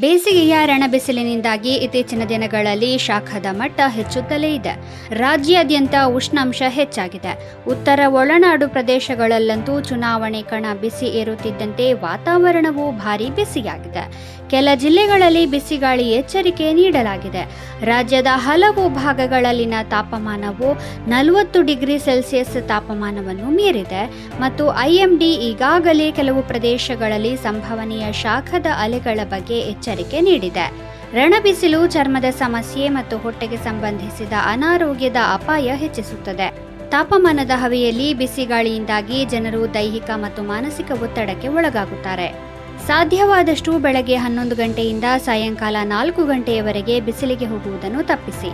ಬೇಸಿಗೆಯ ರಣಬಿಸಿಲಿನಿಂದಾಗಿ ಇತ್ತೀಚಿನ ದಿನಗಳಲ್ಲಿ ಶಾಖದ ಮಟ್ಟ ಹೆಚ್ಚುತ್ತಲೇ ಇದೆ. ರಾಜ್ಯಾದ್ಯಂತ ಉಷ್ಣಾಂಶ ಹೆಚ್ಚಾಗಿದೆ. ಉತ್ತರ ಒಳನಾಡು ಪ್ರದೇಶಗಳಲ್ಲಂತೂ ಚುನಾವಣೆ ಕಣ ಬಿಸಿ ಏರುತ್ತಿದ್ದಂತೆ ವಾತಾವರಣವು ಭಾರಿ ಬಿಸಿಯಾಗಿದೆ. ಕೆಲ ಜಿಲ್ಲೆಗಳಲ್ಲಿ ಬಿಸಿಗಾಳಿ ಎಚ್ಚರಿಕೆ ನೀಡಲಾಗಿದೆ. ರಾಜ್ಯದ ಹಲವು ಭಾಗಗಳಲ್ಲಿನ ತಾಪಮಾನವು ನಲವತ್ತು ಡಿಗ್ರಿ ಸೆಲ್ಸಿಯಸ್ ತಾಪಮಾನವನ್ನು ಮೀರಿದೆ ಮತ್ತು ಐಎಂಡಿ ಈಗಾಗಲೇ ಕೆಲವು ಪ್ರದೇಶಗಳಲ್ಲಿ ಸಂಭವನೀಯ ಶಾಖದ ಅಲೆಗಳ ಬಗ್ಗೆ ಎಚ್ಚರಿಕೆ ನೀಡಿದೆ. ರಣಬಿಸಿಲು, ಚರ್ಮದ ಸಮಸ್ಯೆ ಮತ್ತು ಹೊಟ್ಟೆಗೆ ಸಂಬಂಧಿಸಿದ ಅನಾರೋಗ್ಯದ ಅಪಾಯ ಹೆಚ್ಚಿಸುತ್ತದೆ. ತಾಪಮಾನದ ಹವೆಯಲ್ಲಿ ಬಿಸಿಗಾಳಿಯಿಂದಾಗಿ ಜನರು ದೈಹಿಕ ಮತ್ತು ಮಾನಸಿಕ ಒತ್ತಡಕ್ಕೆ ಒಳಗಾಗುತ್ತಾರೆ. ಸಾಧ್ಯವಾದಷ್ಟು ಬೆಳಗ್ಗೆ ಹನ್ನೊಂದು ಗಂಟೆಯಿಂದ ಸಾಯಂಕಾಲ ನಾಲ್ಕು ಗಂಟೆಯವರೆಗೆ ಬಿಸಿಲಿಗೆ ಹೋಗುವುದನ್ನು ತಪ್ಪಿಸಿ.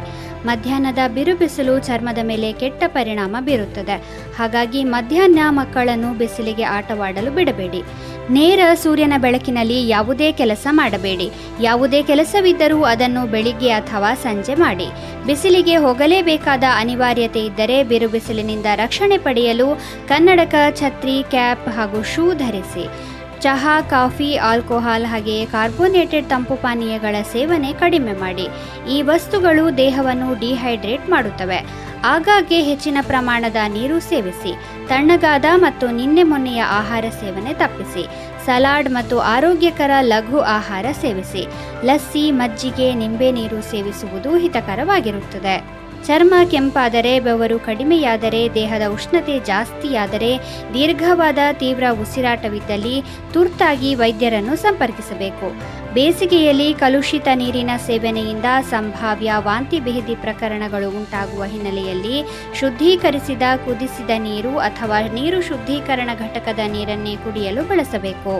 ಮಧ್ಯಾಹ್ನದ ಬಿರುಬಿಸಿಲು ಚರ್ಮದ ಮೇಲೆ ಕೆಟ್ಟ ಪರಿಣಾಮ ಬೀರುತ್ತದೆ. ಹಾಗಾಗಿ ಮಧ್ಯಾಹ್ನ ಮಕ್ಕಳನ್ನು ಬಿಸಿಲಿಗೆ ಆಟವಾಡಲು ಬಿಡಬೇಡಿ. ನೇರ ಸೂರ್ಯನ ಬೆಳಕಿನಲ್ಲಿ ಯಾವುದೇ ಕೆಲಸ ಮಾಡಬೇಡಿ. ಯಾವುದೇ ಕೆಲಸವಿದ್ದರೂ ಅದನ್ನು ಬೆಳಿಗ್ಗೆ ಅಥವಾ ಸಂಜೆ ಮಾಡಿ. ಬಿಸಿಲಿಗೆ ಹೋಗಲೇಬೇಕಾದ ಅನಿವಾರ್ಯತೆ ಇದ್ದರೆ ಬಿರುಬಿಸಿಲಿನಿಂದ ರಕ್ಷಣೆ ಪಡೆಯಲು ಕನ್ನಡಕ, ಛತ್ರಿ, ಕ್ಯಾಪ್ ಹಾಗೂ ಶೂ ಧರಿಸಿ. ಚಹಾ, ಕಾಫಿ, ಆಲ್ಕೋಹಾಲ್ ಹಾಗೆಯೇ ಕಾರ್ಬೋನೇಟೆಡ್ ತಂಪು ಪಾನೀಯಗಳ ಸೇವನೆ ಕಡಿಮೆ ಮಾಡಿ. ಈ ವಸ್ತುಗಳು ದೇಹವನ್ನು ಡಿಹೈಡ್ರೇಟ್ ಮಾಡುತ್ತವೆ. ಆಗಾಗ್ಗೆ ಹೆಚ್ಚಿನ ಪ್ರಮಾಣದ ನೀರು ಸೇವಿಸಿ, ತಣ್ಣಗಾದ ಮತ್ತು ನಿನ್ನೆ ಮೊನ್ನೆಯ ಆಹಾರ ಸೇವನೆ ತಪ್ಪಿಸಿ, ಸಲಾಡ್ ಮತ್ತು ಆರೋಗ್ಯಕರ ಲಘು ಆಹಾರ ಸೇವಿಸಿ, ಲಸ್ಸಿ, ಮಜ್ಜಿಗೆ, ನಿಂಬೆ ನೀರು ಸೇವಿಸುವುದು ಹಿತಕರವಾಗಿರುತ್ತದೆ. ಚರ್ಮ ಕೆಂಪಾದರೆ ಬೆವರು ಕಡಿಮೆಯಾದರೆ, ದೇಹದ ಉಷ್ಣತೆ ಜಾಸ್ತಿಯಾದರೆ, ದೀರ್ಘವಾದ ತೀವ್ರ ಉಸಿರಾಟವಿದ್ದಲ್ಲಿ ತುರ್ತಾಗಿ ವೈದ್ಯರನ್ನು ಸಂಪರ್ಕಿಸಬೇಕು. ಬೇಸಿಗೆಯಲ್ಲಿ ಕಲುಷಿತ ನೀರಿನ ಸೇವನೆಯಿಂದ ಸಂಭಾವ್ಯ ವಾಂತಿ ಭೇದಿ ಪ್ರಕರಣಗಳು ಉಂಟಾಗುವ ಹಿನ್ನೆಲೆಯಲ್ಲಿ ಶುದ್ಧೀಕರಿಸಿದ, ಕುದಿಸಿದ ನೀರು ಅಥವಾ ನೀರು ಶುದ್ಧೀಕರಣ ಘಟಕದ ನೀರನ್ನೇ ಕುಡಿಯಲು ಬಳಸಬೇಕು.